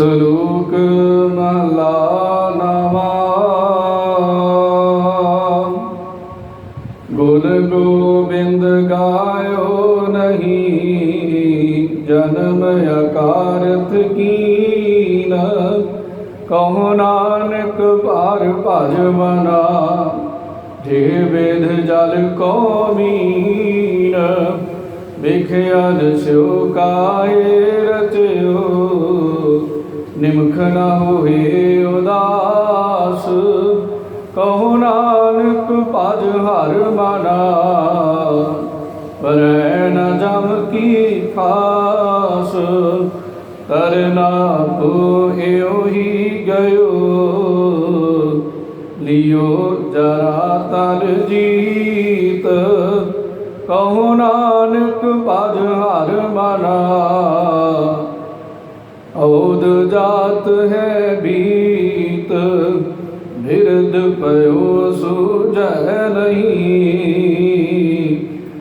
ਸ਼ਲੋਕ ਮਹਲਾ ਨਵਾ। ਗੁਣ ਗੋਬਿੰਦ ਗਾਇਓ ਨਹੀਂ, ਜਨਮ ਅਕਾਰਤ ਕੀਨ। ਕਹੋ ਨਾਨਕ ਭਾਰ ਭਜ ਮਨਾ, ਜੇ ਵੇਦ ਜਲ ਕੋ ਮੀਨ। ਵਿਖਿਆਨ ਸਿਉ ਕਾਏ ਰਚਿਓ ਨਿਮਖ ਨਾ ਹੋਏ ਉਦਾਸ। ਕਹੋ ਨਾਨਕ, ਭਜ ਹਰ ਮਨਾ। ਪਰੈ ਨ ਜਮ ਕੀ ਖਾਸ। ਕਰਨਾ ਕੋ ਏਉ ਹੀ ਗਇਓ। ਲਿਓ ਜਰਾ ਤਰ ਜੀਤ। ਕਹੋ ਨਾਨਕ, ਭਜ ਹਰ ਮਨਾ। ਔਦ ਜਾਤ ਹੈ ਬੀਤ ਬਿਰਦ ਪਇਓ ਸੁਜੈ ਨਹੀਂ।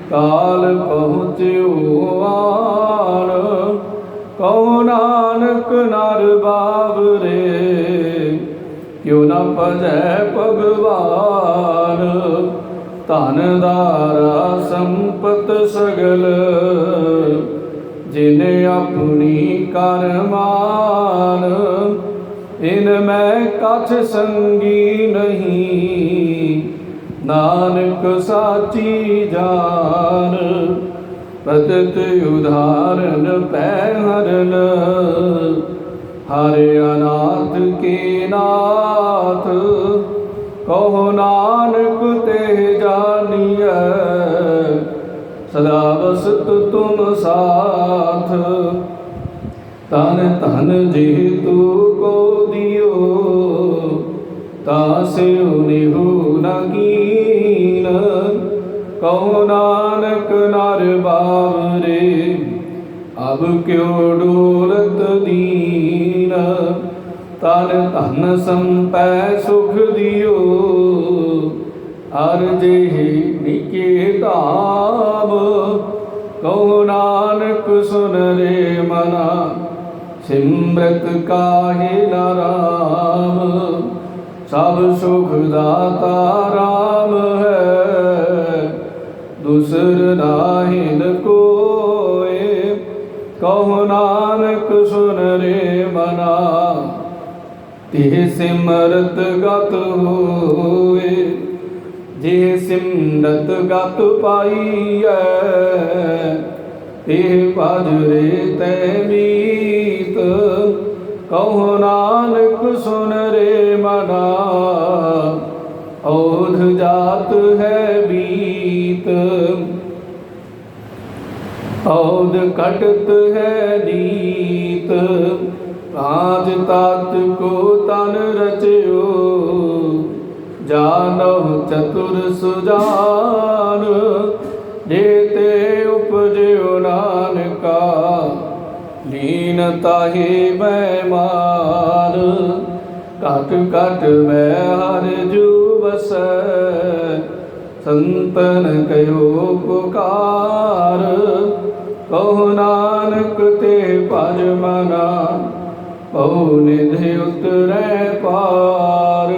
ਕਾਲ ਪਹੁੰਚਿਓ ਆਣ ਕਹੋ ਨਾਨਕ ਨਰ ਬਾਵਰੇ, ਕਿਉ ਨਾ ਭਜੈ ਭਗਵਾਨ ਧਨ ਦਾਰਾ ਸੰਪਤ ਸਗਲ ਜਿਨ ਆਪਣੀ ਕਰਮਾਨ ਇਨ ਮੈਂ ਕਛ ਸੰਗੀ ਨਹੀਂ। ਨਾਨਕ ਸਾਚੀ ਜਾਨ ਪਤਤ ਉਧਾਰਨ ਪੈ ਹਰਨ। ਹਰਿ ਅਨਾਥ ਕੇ ਨਾਥ, ਕਹੋ ਨਾਨਕ ਤੇ ਜਾਣੀਐ ਸਦਾ ਵਸਤ ਤੁਮ ਸਾਥ। ਤਨ ਧਨ ਜੇ ਤੂ ਕੋ ਦਿਓ ਤਾਸਿਉ ਨਿਹੂ ਨ ਕੀਨ। ਕਹੋ ਨਾਨਕ ਨਰ ਬਾਵਰੇ, ਅਬ ਕਿਉ ਡੋਲਤ ਦੀਨ। ਤਨ ਧਨ ਸੰਪੈ ਸੁਖ ਦਿਓ ਅਰ ਜਿਹੀ ਨਿਕੇ ਧਾਮ ਕਹੋ ਨਾਨਕ ਸੁਨ ਰੇ ਮਨਾ, ਸਿਮਰਤ ਕਾਹੇ ਨਾਰਾਮ ਸਭ ਸੁਖ ਦਾਤਾ ਰਾਮ ਹੈ, ਦੁਸਰ ਨਾਹਿਨ ਕੋਏ। ਕਹੋ ਨਾਨਕ ਸੁਨ ਰੇ ਮਨਾ ਤੇ ਸਿਮਰਤ ਗਤ ਹੋਏ। ਜੇ ਸਿਮਰਤ ਗਤ ਪਾਈਐ ਤੇ ਭਜਰੇ ਤੈ ਮੀਤ। ਕਹੋ ਨਾਨਕ ਸੁਨ ਰੇ ਮਨਾ, ਔਧ ਜਾਤ ਹੈ ਬੀਤ। ਔਦ ਕਟਤ ਹੈ ਨੀਤ ਆਜ ਤਤ ਕੋ ਤਨ ਰਚ ਜਾਨਹੁ ਚਤੁਰ ਸੁਜਾਨ, ਜੇਤੇ ਉਪਜਿਓ ਨਾਨਕਾ, ਲੀਨ ਤਾਹੀ ਮੈਂ ਮਾਰ ਘਟ ਘਟ ਮੈਂ ਹਰ ਜੂ ਬਸੈ ਸੰਤਨ ਕਯੋ ਪੁਕਾਰ। ਕਹੋ ਨਾਨਕ ਤੇ ਭਜ ਮਨਾ ਪਉ ਨਿਧਿ ਉਤਰੈ ਪਾਰ।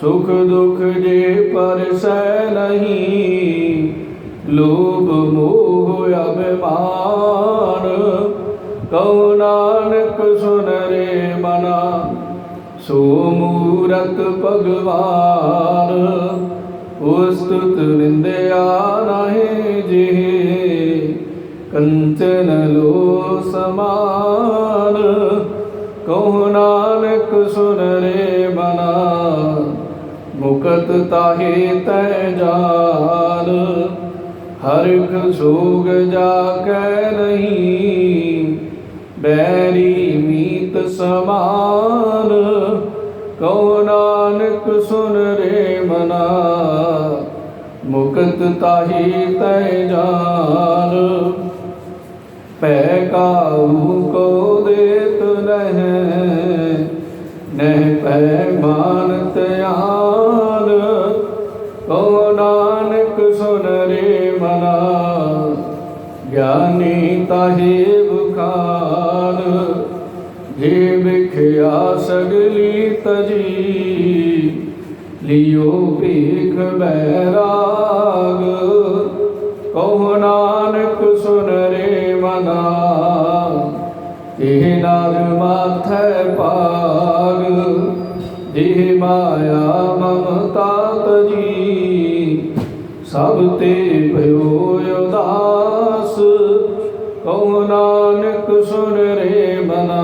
ਸੁਖ ਦੁਖ ਜੇ ਪਰਸੈ ਨਹੀਂ, ਲੋਭ ਮੋਹ ਅਭਿਮਾਨ। ਕਹੋ ਨਾਨਕ ਸੁਨ ਰੇ ਮਨਾ, ਸੋ ਮੂਰਤ ਭਗਵਾਨ। ਉਸਤੁਤ ਨਿੰਦਿਆ ਨਾਹੀ ਜੀ ਕੰਚਨ ਲੋ ਸਮਾਨ। ਕਹੋ ਨਾਨਕ ਸੁਨ ਰੇ ਮਨਾ ਮੁਕਤ ਤਾਹੇ ਤੈ ਜਾਨ ਹਰਿਖ ਸੋਗ ਜਾ ਕੈ ਨਹੀਂ। ਬੈਰੀ ਮੀਤ ਸਮਾਨ ਕਹੋ ਨਾਨਕ ਸੁਨ ਰੇ ਮਨਾ। ਮੁਕਤ ਤਾਹੀ ਤੈ ਜਾਨ ਪੈ ਕਾਹੂ ਕੋ ਦੇਤ ਨਹਿ। ਨਹਿ ਪੈ ਮਾਨ ਗਿਆਨੀ ਤਾਹੇ ਬੁਖਾਰ ਜੇ ਵਿਖਿਆ ਸਗਲੀ ਤਜੀ, ਲਿਓ ਭੇਖ ਬੈਰਾਗ। ਕਹੋ ਨਾਨਕ ਸੁਨ ਰੇ ਮਨਾ, ਇਹ ਨਰ ਮਾਥੈ ਪਾਗ ਜੇ ਮਾਇਆ ਮਮਤਾ ਤਜੀ, ਸਭ ਤੇ ਭਇਓ ਉਦਾਸ ਕਹੋ ਨਾਨਕ ਸੁਨ ਰੇ ਮਨਾ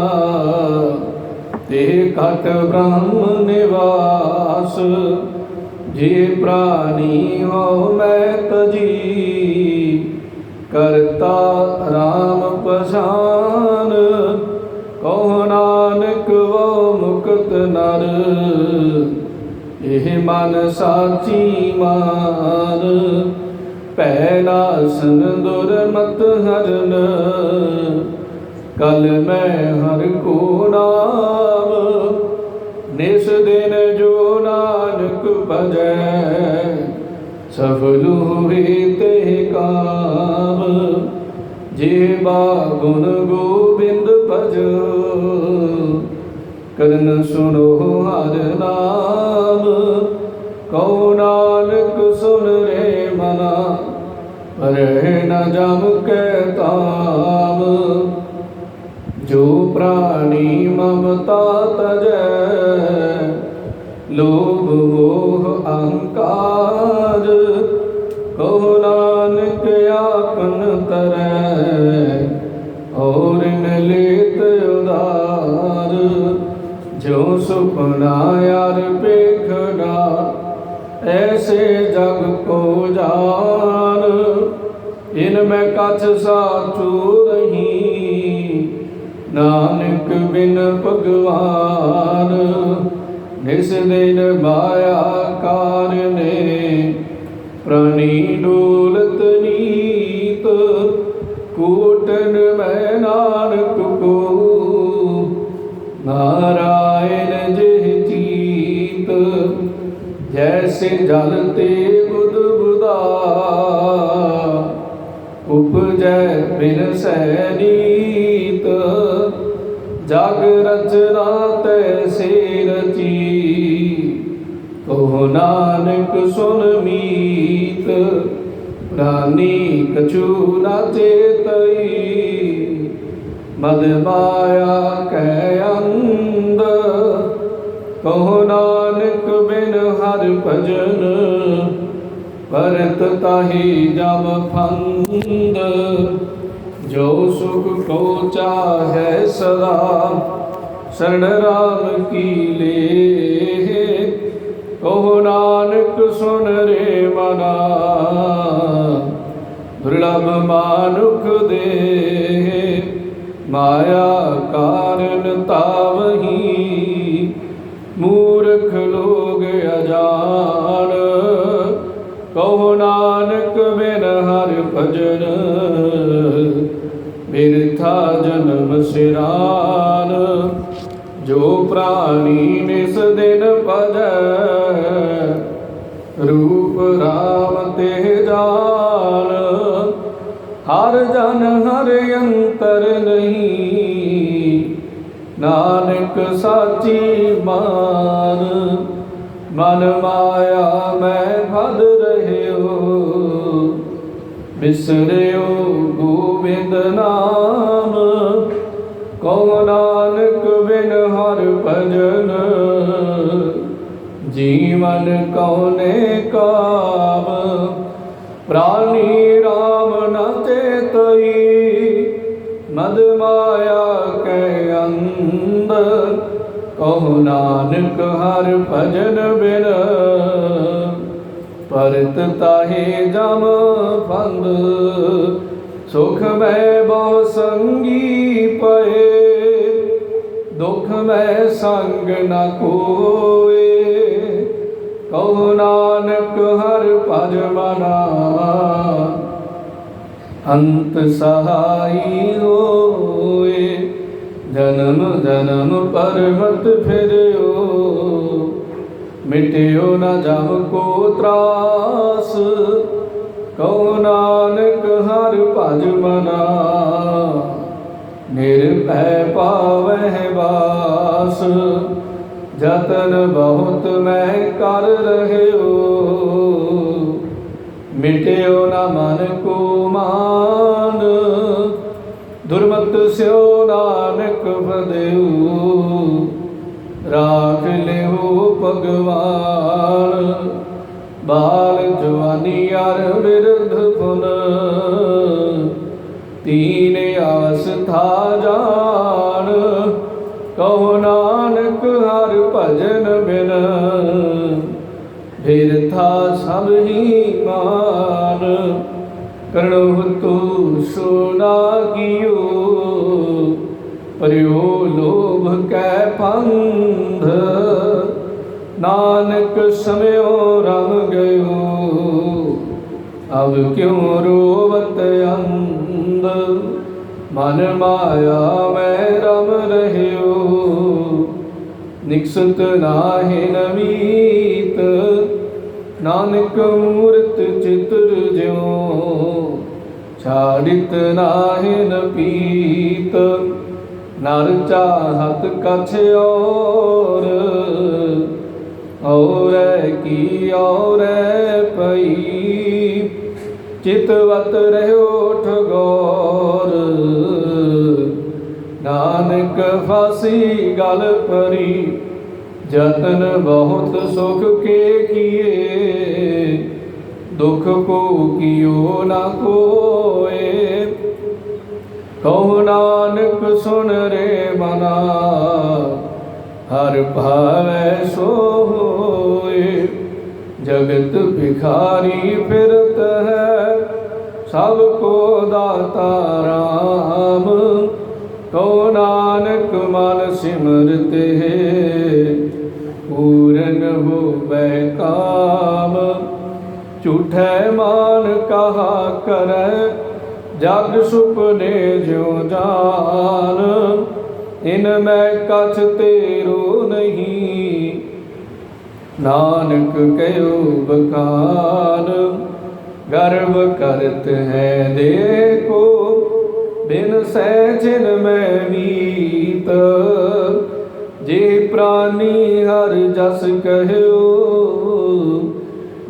ਤੇ ਘਟ ਬ੍ਰਹਮ ਨਿਵਾਸ। ਜੇ ਪ੍ਰਾਨੀ ਹੋ ਮੈਂ ਤਜੀ, ਕਰਤਾ RAM ਪਛਾਨ। ਕਹੋ ਨਾਨਕ ਵੋ ਮੁਕਤ ਨਰ, ਇਹ ਮਨ ਸਾਚੀ ਮਾਰ ਪਹਿਲਾ ਨਾਸਨ ਦੁਰਮਤ ਹਰਨ। ਕਲ ਮੈਂ ਹਰ ਕੋ ਨਾਮ, ਨਿਸ ਦਿਨ ਜੋ ਨਾਨਕ ਭਜੈ। ਸਫਲ ਹੋਏ ਤੇ ਕਾਮ, ਜੇ ਬਾ ਗੁਣ ਗੋਬਿੰਦ ਭਜੋ। ਕਰਨ ਸੁਣੋ ਹਰ ਨਾਮ, ਕਉ ਨਾਨਕ ਸੁਣ ਰੇ ਮਨਾ ਪਰਹਿ ਨ ਜਮ ਕੈ ਤਾਮ ਜੋ ਪ੍ਰਾਣੀ ਮਮਤਾ ਤਜੈ, ਲੋਭ ਮੋਹ ਅਹੰਕਾਰ। ਕਹੋ ਨਾਨਕ ਆਪਨ ਤਰੈ, ਔਰ ਨ ਲੇਤ ਉਦਾਰ। ਜੋ ਸੁਪਨਾ ਯਾਰ ਪੇਖੜਾ ਐਸੇ ਜਗ ਕੋ ਜਾਨ, ਇਨ ਮੈਂ ਕਛ ਸਾਚੂ ਰਹੀ। ਨਾਨਕ ਬਿਨ ਭਗਵਾਨ, ਨਿਸ ਦਿਨ ਮਾਇਆ ਕਾਰਨੇ ਪ੍ਰਾਨੀ ਜੈਸੇ ਜਲ ਤੇ ਬੁਧ ਬੁਦਾ ਉਪਜੈ ਬਿਨ ਸੈਨੀਤ ਜਗ ਰਚਨਾ ਤੈਸੇ ਰਚੀ ਕਹੋ ਨਾਨਕ ਸੁਨ ਮੀਤ। ਪ੍ਰਾਨੀ ਕਛੂ ਨਾ ਚੇਤਈ। ਮਦ ਮਾਇਆ ਕੈ ਅੰਦ ਭਜਨ ਭਰਤ ਤਾਹੀ ਜਮ ਫੰਦ। ਜੋ ਸੁਖ ਕੋ ਚਾਹੈ ਸਦਾ ਸਰਣ ਰਾਮ ਕੀ ਲੇ ਕਹੋ ਨਾਨਕ ਸੁਨ ਰੇ ਮਨਾ, ਦੁਰਲਭ ਮਾਨੁਖ ਦੇ ਮਾਇਆ ਕਾਰਨ ਤਾਵਹੀ, ਮੂਰਖ ਲੋਗ ਅਜਾਨ। ਕਹੋ ਨਾਨਕ, ਬਿਨ ਹਰ ਭਜਨ ਬਿਰਥਾ ਜਨਮ ਸਿਰਾਨ। ਜੋ ਪ੍ਰਾਣੀ ਨਿਸ ਦਿਨ ਭਜੈ, ਰੂਪ ਰਾਮ ਤੇ ਜਾਨ। ਹਰ ਜਨ ਹਰ ਅੰਤਰ ਨਹੀਂ, ਨਾਨਕ ਸਾਚੀ ਮਾਨ। ਮਨ ਮਾਇਆ, ਮੈਂ ਭਦ ਰਹਿਓ। ਬਿਸਰਿਓ ਗੋਬਿੰਦ ਨਾਮ। ਕਉ ਨਾਨਕ ਬਿਨ ਹਰ ਭਜਨ। ਜੀਵਨ ਕਉਨੇ ਕਾਮ। ਪ੍ਰਾਨੀ ਰਾਮ ਨ ਚੇਤਈ ਮਦ ਮਾਇਆ ਕੈ ਅੰਦ ਕਹੋ ਨਾਨਕ ਹਰ ਭਜਨ ਬਿਨ। ਪਰਤ ਤਾਹੇ ਜਮ ਫੰਦ ਸੁਖ ਮੈਂ ਬਹੁ ਸੰਗੀ ਪਏ। ਦੁਖ ਮੈਂ ਸੰਗ ਨ ਕੋਏ। ਕਹੋ ਨਾਨਕ ਹਰ ਭਜ ਮਨਾ। ਅੰਤ ਸਹਾਈ ਹੋ ਜਨਮ ਜਨਮ ਪਰਮਤ ਫਿਰਿਓ। ਮਿਟਿਓ ਨ ਜਮ ਕੋ ਤਰਾਸ। ਕਉ ਨਾਨਕ ਹਰ ਭਜ ਮਨਾ। ਨਿਰਭੈ ਪਾਵਹਿ ਬਾਸ ਜਤਨ ਬਹੁਤ ਮੈਂ ਕਰ ਰਹਿਓ। ਮਿਟਿਓ ਨਾ ਮਨ ਕੋ ਮਾਨ ਨਾਨਕ ਰਾਖ ਲਿਓ ਭਗਵਾਨ। ਬਾਲ ਜਵਾਨੀ ਅਰ ਬਿਰਧ ਪੁਨ, ਤੀਨ ਆਸਥਾ ਜਾਣ ਕਹੋ ਨਾਨਕ ਹਰ ਭਜਨ ਬਿਨ ਬਿਰਥਾ ਸਭ ਹੀ ਮਾਨ। ਕਰਣੋ ਤੂ ਸੁਨਾ ਕੀਓ ਪਰਿਓ ਲੋਭ ਕੈ ਪੰਧ। ਨਾਨਕ ਸਮਿਓ ਰਮ ਗਇਓ, ਅਬ ਕਿਉ ਰੋਵਤ ਅੰਧ? ਮਨ ਮਾਇਆ ਮੈਂ ਰਮ ਰਹਿਓ, ਨਿਕਸਤ ਨਾਹਿ ਨਮੀਤ। ਨਾਨਕ ਮੂਰਤ ਚਿਤਰ ਜਿਉ, ਛਾੜਿਤ ਨਾਹਿ ਨ ਨਰ ਚਾਹਤ ਕਛ ਔਰ, ਔਰੈ ਕੀ ਔਰੈ ਪਈ ਚਿਤਵਤ ਰਹਿਓ ਠਗੋਰ ਨਾਨਕ ਫਾਸੀ ਗਲ ਪਰੀ ਜਤਨ ਬਹੁਤ ਸੁਖ ਕੇ ਕੀਏ। ਦੁਖ ਕੋ ਕੀਓ ਨਾ ਕੋਏ ਕਹੋ ਨਾਨਕ ਸੁਨ ਰੇ ਮਨਾ, ਹਰ ਭਾਵੈ ਸੋ ਹੋਏ। ਜਗਤ ਭਿਖਾਰੀ ਫਿਰਤ ਹੈ, ਸਭ ਕੋ ਦਾਤਾ ਰਾਮ। ਕੋ ਨਾਨਕ ਮਨ ਸਿਮਰਤ ਹੈ, ਪੂਰਨ ਹੋਵੇ ਕਾਮ। ਝੂਠੇ ਮਾਨ ਕਹਾ ਕਰੈ ਜਗ ਸੁਪਨੇ ਜਿਉ ਜਾਨ, ਇਨ ਮੈਂ ਕਛ ਤੇਰੋ ਨਹੀਂ। ਨਾਨਕ ਕਹਿਓ ਬਕਾਨ ਗਰਵ ਕਰਤ ਹੈ ਦੇਖੋ, ਬਿਨ ਸਹਿਜਨ ਮੈਂ ਮੀਤ। ਜੇ ਪ੍ਰਾਨੀ ਹਰ ਜਸ ਕਹਿਓ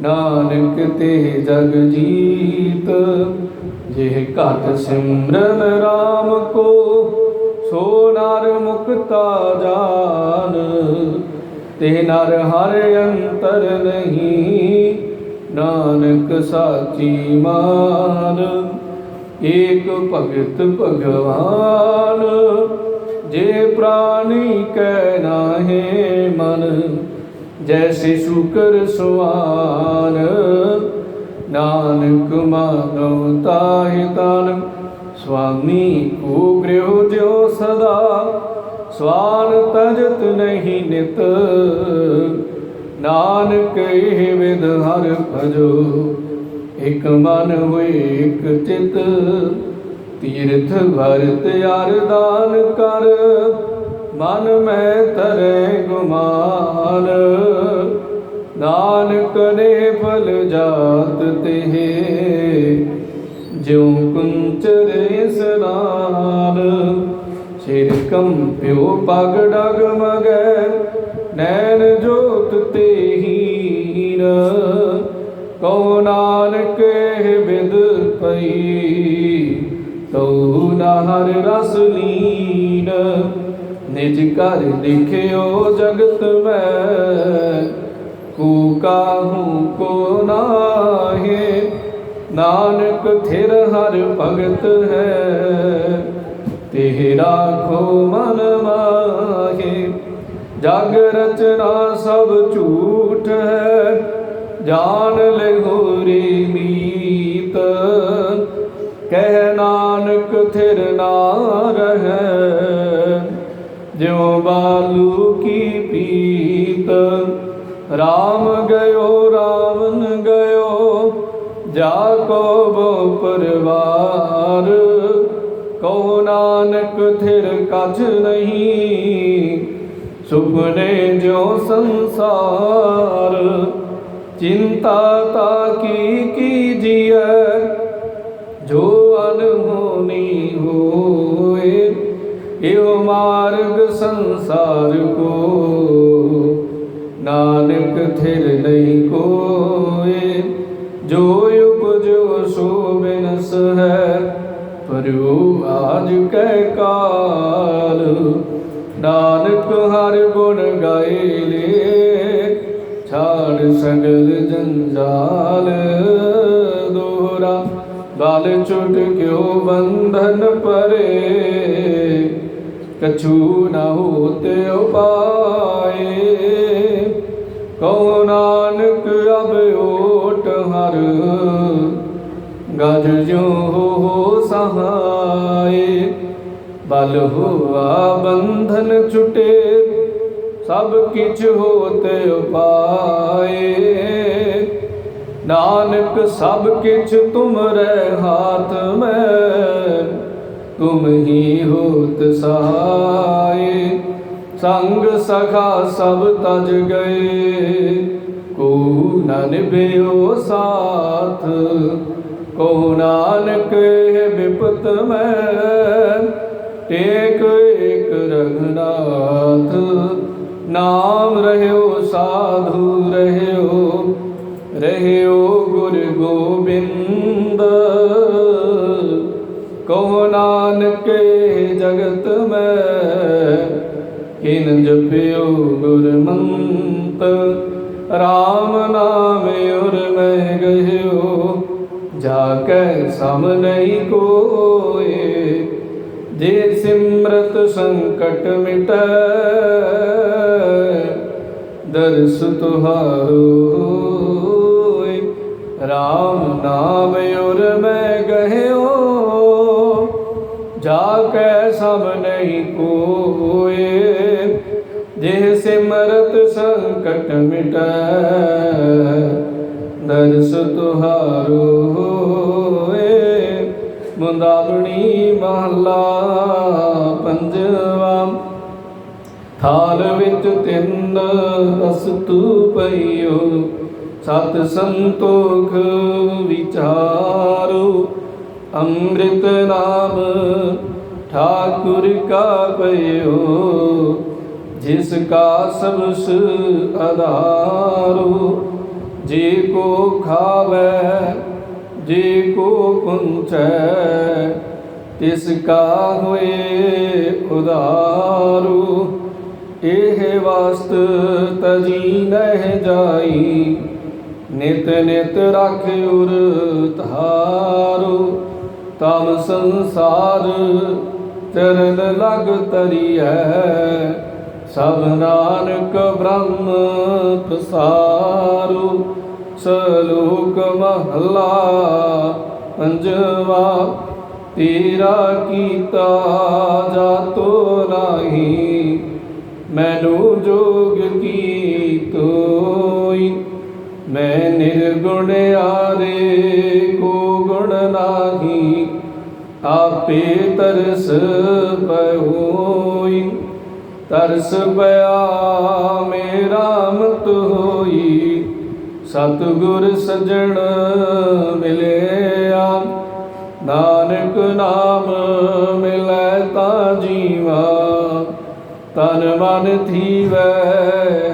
ਨਾਨਕ ਤੇ ਜਗ ਜੀ ਜੀਤ ਜੇ ਘਟ ਸਿਮਰਨ RAM ਕੋ, ਸੋ ਨਰ ਮੁਕਤਾ ਜਾਨ। ਤੇ ਨਰ ਹਰ ਅੰਤਰ ਨਹੀਂ, ਨਾਨਕ ਸਾਚੀ ਮਾਨ। ਏਕ ਭਗਤ ਭਗਵਾਨ, ਜੇ ਪ੍ਰਾਣੀ ਕੈ ਨਾਹੇ ਮਨ ਜੈਸੇ ਸ਼ੁਕਰ ਸੁਆਨ। ਨਾਨਕ ਮਾਨੋ ਤਾਹਿ ਤਨ ਸੁਆਮੀ ਕੋ ਗ੍ਰਹਿ ਜਿਉ ਸਦਾ, ਸਵਾਨ ਤਜਤ ਨਹੀਂ ਨਿਤ। ਨਾਨਕ ਇਹ ਵਿਦ ਹਰ ਭਜੋ, ਇਕ ਮਨ ਹੋਏ ਇਕ ਚਿਤ। ਤੀਰਥ ਵਰਤ ਅਰਦਾਨ ਕਰ, ਮਨ ਮੈਂ ਤਰੇ ਗੁਮਾਨ। ਨਾਨਕ ਨੇ ਫਲ ਜਾਤ ਤੇ ਜਿਉ ਕੁੰਚਰ ਇਸਨਾਨ ਸਿਰ ਕੰਪਿਓ ਪਗ ਡਗ ਮਗੈ, ਨੈਣ ਜੋਤ ਤੇ ਹੀਨ ਕਉ ਨਾਨਕ ਬਿਦ ਪਈ, ਤਉ ਨਾ ਹਰ ਰਸ ਲੀਨ। ਨਿਜ ਕਰ ਲਿਖਿਓ ਜਗਤ ਮੈਂ ਕੂ ਕੋ ਨਾਹੇ, ਨਾਨਕ ਥਿਰ ਹਰ ਭਗਤ ਹੈ। ਤੇ ਰਾਖੋ ਮਨ ਮਾਹੇ, ਜਗ ਰਚਨਾ ਸਭ ਝੂਠ ਹੈ। ਜਾਣ ਲਹੋਰੀ ਮੀਤ, ਕਹਿ ਨਾਨਕ ਥਿਰ ਨਾ ਰਹੈ। ਜਿਉ ਬਾਲੂ ਕੀ ਪੀਤ ਰਾਮ ਗਇਓ ਰਾਵਨ ਗਇਓ ਜਾ ਕੋ ਬੋ ਪਰਵਾਰ। ਕਉ ਨਾਨਕ, ਥਿਰ ਕਛ ਨਹੀਂ, ਸੁਪਨੇ ਜੋ ਸੰਸਾਰ। ਚਿੰਤਾ ਤਾ ਕੀ ਕੀਜੀਐ ਜੋ ਅਨਹੋਨੀ ਹੋਏ, ਇਹੋ ਮਾਰਗ ਸੰਸਾਰ ਕੋ ਨਾਨਕ ਥਿਰ ਨਹੀਂ ਕੋਏ ਜੋ ਉਪਜੋ ਸੋ ਬਿਨਸ ਹੈ, ਪਰਿਉ ਆਜ ਕੈ ਕਾਲ। ਨਾਨਕ ਹਰ ਗੁਣ ਗਾਏ ਲੇ ਛਾੜ ਸਗਲ ਜੰਜਾਲ। ਦੋਹਰਾ ਗਾਲ ਛੁਟ ਕਿਉ ਬੰਧਨ ਪਰੇ, ਕਛੂ ਨਾ ਹੋਤੇ ਉਪਾਏ। ਕਉ ਨਾਨਕ ਅਬ ਓਟ ਹਰ, ਗਜ ਜੋ ਹੋ ਸਹਾਏ। ਬਲ ਹੋਆ ਬੰਧਨ ਛੁਟੇ, ਸਭ ਕਿਛ ਹੋਤੇ ਉਪਾਏ। ਨਾਨਕ ਸਭ ਕਿਛ ਤੁਮਰੇ ਹਾਥ ਮੈਂ, ਤੁਮ ਹੀ ਹੋਤ ਸਹਾਏ। ਸੰਗ ਸਖਾ ਸਭ ਤਜ ਗਏ। ਕੋ ਨ ਨਿਭਿਓ ਸਾਥ ਕੋ ਨਾਨਕ ਹੈ ਵਿਪਤ ਮੈਂ। ਟੇਕ ਏਕ ਰਘਨਾਥ, ਨਾਮ ਰਹਿਓ ਸਾਧੂ ਰਹਿਓ ਰਹਿਓ ਗੁਰ ਗੋਬਿੰਦ। ਕਹੋ ਨਾਨਕ ਜਗਤ ਮੈਂ ਕਿਨ ਜਪਿਓ ਗੁਰਮੰਤ RAM ਨਾਮ ਉਰ ਮੈਂ ਗਹਿਓ, ਜਾ ਕੈ ਸਮ ਨਹੀਂ ਕੋਏ। ਜੇ ਸਿਮਰਤ ਸੰਕਟ ਮਿਟੈ, ਦਰਸ ਤੁਹਾਰੋ ਹੋਏ RAM ਨਾਮ ਉਰ ਮੈਂ ਗਹਿਓ, ਜਾ ਕੈ ਸਭ ਨਹੀਂ ਕੋਏ। ਮਿਟੈ ਦਰਸ ਤੁਹਾਰੋ ਹੋਏ, ਮੁੰਦਾਵਣੀ ਮਹਲਾ ਪੰਜਵਾ। ਥਾਲ ਵਿੱਚ ਤਿੰਨ ਅਸਤੂ ਪਈਓ, ਸਤ ਸੰਤੋਖ ਵਿਚਾਰੋ। ਅੰਮ੍ਰਿਤ ਨਾਮ ਠਾਕੁਰ ਕਾ ਪਈਓ ਜਿਸ ਕਾ ਸਬਸ ਆਧਾਰੋ ਜੇ ਕੋ ਖਾਵੇ, ਜੇ ਕੋ ਕੁੰਚੈ ਤਿਸ ਕਾ ਹੋਏ ਉਦਾਰੂ ਇਹ ਵਸਤ ਤਜੀ ਨਹਿ ਜਾਈ, ਨਿਤ ਨਿਤ ਰਖ ਉਰ ਧਾਰੂ। ਤਮ ਸੰਸਾਰ ਚਰਨ ਲਗ ਤਰੀਐ ਸਭ ਨਾਨਕ ਬ੍ਰਹਮ ਪ੍ਰਸਾਰੂ ਸਲੋਕ ਮਹਲਾ ਪੰਜਵਾ, ਤੇਰਾ ਕੀਤਾ ਜਾਤੋ ਨਾਹੀ, ਮੈਨੂੰ ਜੋਗ ਕੀ ਤੋਈ? ਮੈਂ ਨਿਰਗੁਣ ਆਰੇ ਕੋ ਗੁਣ ਨਾਹੀ, ਆਪੇ ਤਰਸ ਪਇਓਈ ਤਰਸ ਪਿਆ, ਮੇਰਾ ਮਤ ਹੋਈ। ਸਤਿਗੁਰ ਸਜਣ ਮਿਲਿਆ, ਨਾਨਕ ਨਾਮ ਮਿਲੈ ਤਾ ਜੀਵਾ। ਤਨ ਮਨ ਥੀਵੈ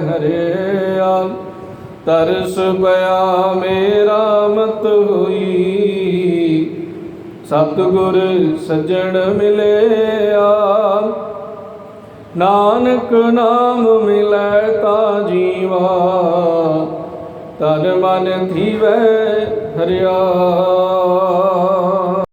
ਹਰਿਆ, ਤਰਸ ਪਿਆ, ਮੇਰਾ ਮਤ ਹੋਈ। ਸਤਿਗੁਰ ਸਜਣ ਮਿਲਿਆ ਨਾਨਕ ਨਾਮ ਮਿਲੈ ਤਾ ਜੀਵਾ ਤਨ ਮਨ ਥੀਵੈ ਹਰਿਆ।